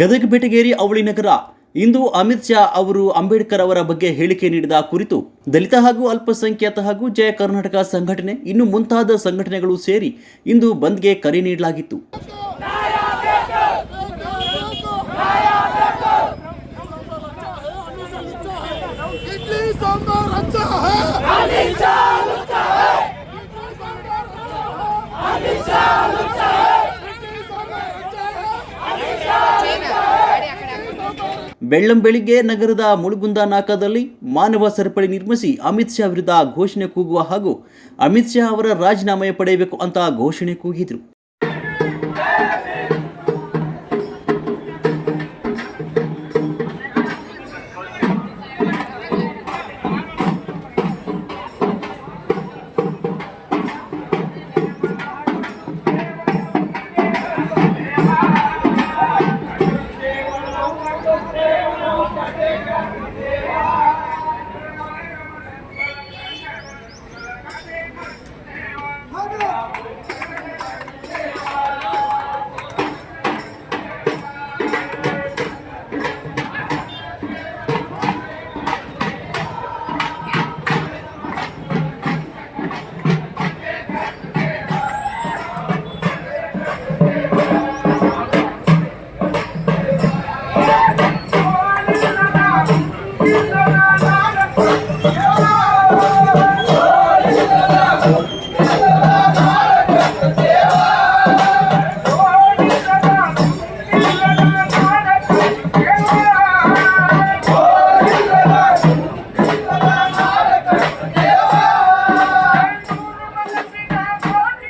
ಗದಗ ಬೆಟಗೇರಿ ಅವಳಿ ನಗರ. ಇಂದು ಅಮಿತ್ ಶಾ ಅವರು ಅಂಬೇಡ್ಕರ್ ಅವರ ಬಗ್ಗೆ ಹೇಳಿಕೆ ನೀಡಿದ ಕುರಿತು ದಲಿತ ಹಾಗೂ ಅಲ್ಪಸಂಖ್ಯಾತ ಹಾಗೂ ಜಯ ಕರ್ನಾಟಕ ಸಂಘಟನೆ, ಇನ್ನು ಮುಂತಾದ ಸಂಘಟನೆಗಳು ಸೇರಿ ಇಂದು ಬಂದ್ಗೆ ಕರೆ ನೀಡಲಾಗಿತ್ತು. ಬೆಳ್ಳಂ ಬೆಳಿಗ್ಗೆ ನಗರದ ಮುಳುಗುಂದ ನಾಕಾದಲ್ಲಿ ಮಾನವ ಸರಪಳಿ ನಿರ್ಮಿಸಿ ಅಮಿತ್ ಶಾ ವಿರುದ್ಧ ಘೋಷಣೆ ಕೂಗುವ ಹಾಗೂ ಅಮಿತ್ ಶಾ ಅವರ ರಾಜೀನಾಮೆ ಪಡೆಯಬೇಕು ಅಂತ ಘೋಷಣೆ ಕೂಗಿದ್ರು.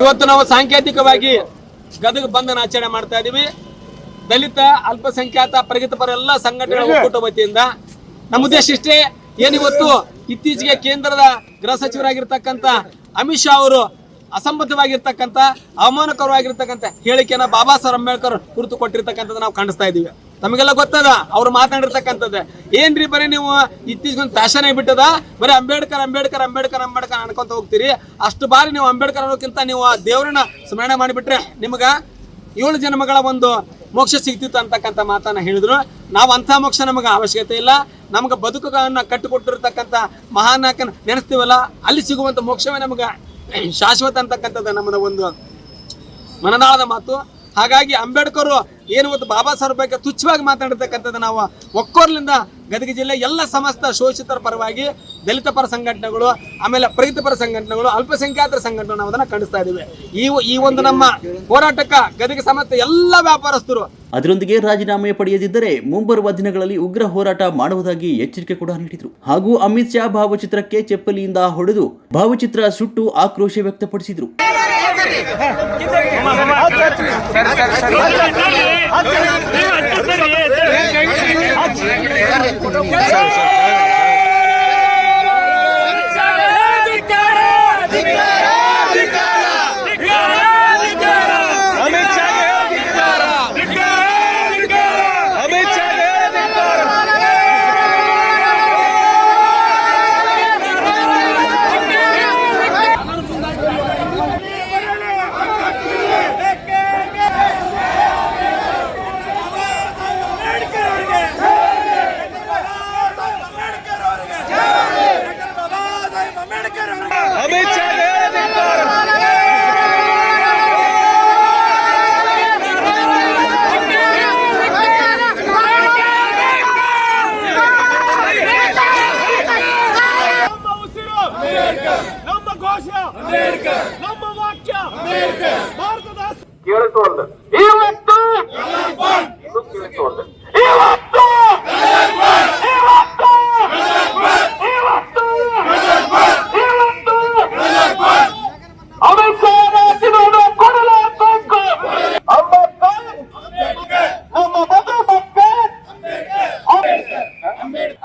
ಇವತ್ತು ನಾವು ಸಾಂಕೇತಿಕವಾಗಿ ಗದಗ ಬಂಧನ ಆಚರಣೆ ಮಾಡ್ತಾ ಇದೀವಿ. ದಲಿತ ಅಲ್ಪಸಂಖ್ಯಾತ ಪ್ರಗತಿಪರ ಎಲ್ಲ ಸಂಘಟನೆಗಳ ಒಕ್ಕೂಟ ವತಿಯಿಂದ. ನಮ್ಮ ಉದ್ದೇಶ ಇಷ್ಟೇ ಏನಿವತ್ತು ಇತ್ತೀಚೆಗೆ ಕೇಂದ್ರದ ಗೃಹ ಸಚಿವರಾಗಿರ್ತಕ್ಕಂತ ಅಮಿತ್ ಶಾ ಅವರು ಅಸಂಬದ್ಧವಾಗಿರ್ತಕ್ಕಂಥ ಅವಮಾನಕರವಾಗಿರ್ತಕ್ಕಂಥ ಹೇಳಿಕೆಯನ್ನ ಬಾಬಾ ಸಾಹೇಬ್ ಅಂಬೇಡ್ಕರ್ ಕುರಿತು ಕೊಟ್ಟಿರ್ತಕ್ಕಂಥದ್ದು ನಾವು ಕಾಣಿಸ್ತಾ ಇದೀವಿ. ತಮಗೆಲ್ಲ ಗೊತ್ತದ, ಅವ್ರು ಮಾತಾಡಿರ್ತಕ್ಕಂಥದ್ದು ಏನ್ರಿ ಬರೀ ನೀವು ಇತ್ತೀಚೆಗೆ ಒಂದು ಫ್ಯಾಷನ್ ಬಿಟ್ಟದ? ಬರೀ ಅಂಬೇಡ್ಕರ್ ಅಂಬೇಡ್ಕರ್ ಅಂಬೇಡ್ಕರ್ ಅಂಬೇಡ್ಕರ್ ಅನ್ಕೊಂತ ಹೋಗ್ತೀರಿ. ಅಷ್ಟು ಬಾರಿ ನೀವು ಅಂಬೇಡ್ಕರ್ ಅನ್ನೋಕ್ಕಿಂತ ನೀವು ಆ ದೇವರನ್ನ ಸ್ಮರಣೆ ಮಾಡಿಬಿಟ್ರೆ ನಿಮ್ಗೆ ಏಳು ಜನ್ಮಗಳ ಒಂದು ಮೋಕ್ಷ ಸಿಗ್ತಿತ್ತು ಅಂತಕ್ಕಂಥ ಮಾತನ್ನ ಹೇಳಿದ್ರು. ನಾವು ಅಂಥ ಮೋಕ್ಷ ನಮಗೆ ಅವಶ್ಯಕತೆ ಇಲ್ಲ. ನಮಗೆ ಬದುಕನ್ನು ಕಟ್ಟಿಕೊಟ್ಟಿರ್ತಕ್ಕಂಥ ಮಹಾನಾಯಕನ ನೆನೆಸ್ತೀವಲ್ಲ, ಅಲ್ಲಿ ಸಿಗುವಂಥ ಮೋಕ್ಷವೇ ನಮಗೆ ಶಾಶ್ವತ ಅಂತಕ್ಕಂಥದ್ದು ನಮ್ಮದ ಒಂದು ಮನದಾಳದ ಮಾತು. ಹಾಗಾಗಿ ಅಂಬೇಡ್ಕರ್ ಏನು ಇವತ್ತು ಬಾಬಾ ಸಾಹೇಬ್ ಬಗ್ಗೆ ತುಚ್ಛವಾಗಿ ಮಾತಾಡಿರ್ತಕ್ಕಂಥದ್ದು ನಾವು ಒಕ್ಕೋರ್ಲಿಂದ ಗದಗ ಜಿಲ್ಲೆ ಎಲ್ಲ ಸಮಸ್ತ ಶೋಷಿತರ ಪರವಾಗಿ ದಲಿತ ಪರ ಸಂಘಟನೆಗಳು ಆಮೇಲೆ ಪ್ರಗತಿಪರ ಸಂಘಟನೆಗಳು ಅಲ್ಪಸಂಖ್ಯಾತರ ಸಂಘಟನೆ ನಾವು ಇದ್ದೇವೆ ಖಂಡಿಸ್ತಾ ಇದ್ದೀವಿ. ಈ ಈ ಒಂದು ನಮ್ಮ ಹೋರಾಟಕ್ಕ ಗದಗ ಸಮಸ್ತ ಎಲ್ಲ ವ್ಯಾಪಾರಸ್ಥರು ಅದರೊಂದಿಗೆ ರಾಜೀನಾಮೆ ಪಡೆಯದಿದ್ದರೆ ಮುಂಬರುವ ದಿನಗಳಲ್ಲಿ ಉಗ್ರ ಹೋರಾಟ ಮಾಡುವುದಾಗಿ ಎಚ್ಚರಿಕೆ ಕೂಡ ನೀಡಿದರು. ಹಾಗೂ ಅಮಿತ್ ಶಾ ಭಾವಚಿತ್ರಕ್ಕೆ ಚಪ್ಪಲಿಯಿಂದ ಹೊಡೆದು ಭಾವಚಿತ್ರ ಸುಟ್ಟು ಆಕ್ರೋಶ ವ್ಯಕ್ತಪಡಿಸಿದರು. ನಮ್ಮ ಉಸಿರು ನಮ್ಮ ಘೋಷ ನಮ್ಮ ವಾಕ್ಯ ಭಾರತದ ಕೇಳಿಸುವಂತ ಅಂಬೇಡ್ಕರ್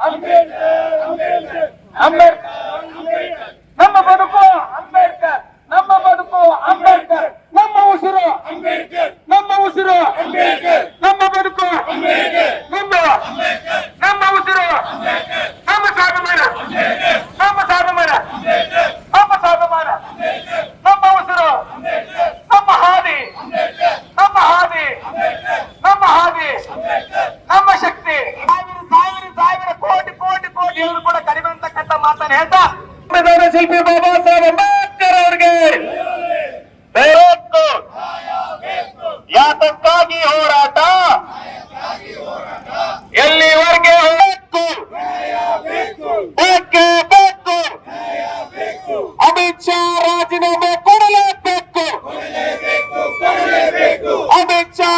ನಮ್ಮ ಎಲ್ ಪಿ ಬಾಬಾ ಸಾಹೇಬ್ ಅಂಬೇಡ್ಕರ್ ಅವರಿಗೆ. ಬೇರೆತ್ತು. ಯಾತಕ್ಕಾಗಿ ಹೋರಾಟ? ಎಲ್ಲಿವರೆಗೆ ಹೋಗಬೇಕು? ಬೇಕು? ಬೇಕು ಅಮಿತ್ ಶಾ ರಾಜೀನಾಮೆ ಕೊಡಲೇಬೇಕು. ಅಮಿತ್ ಶಾ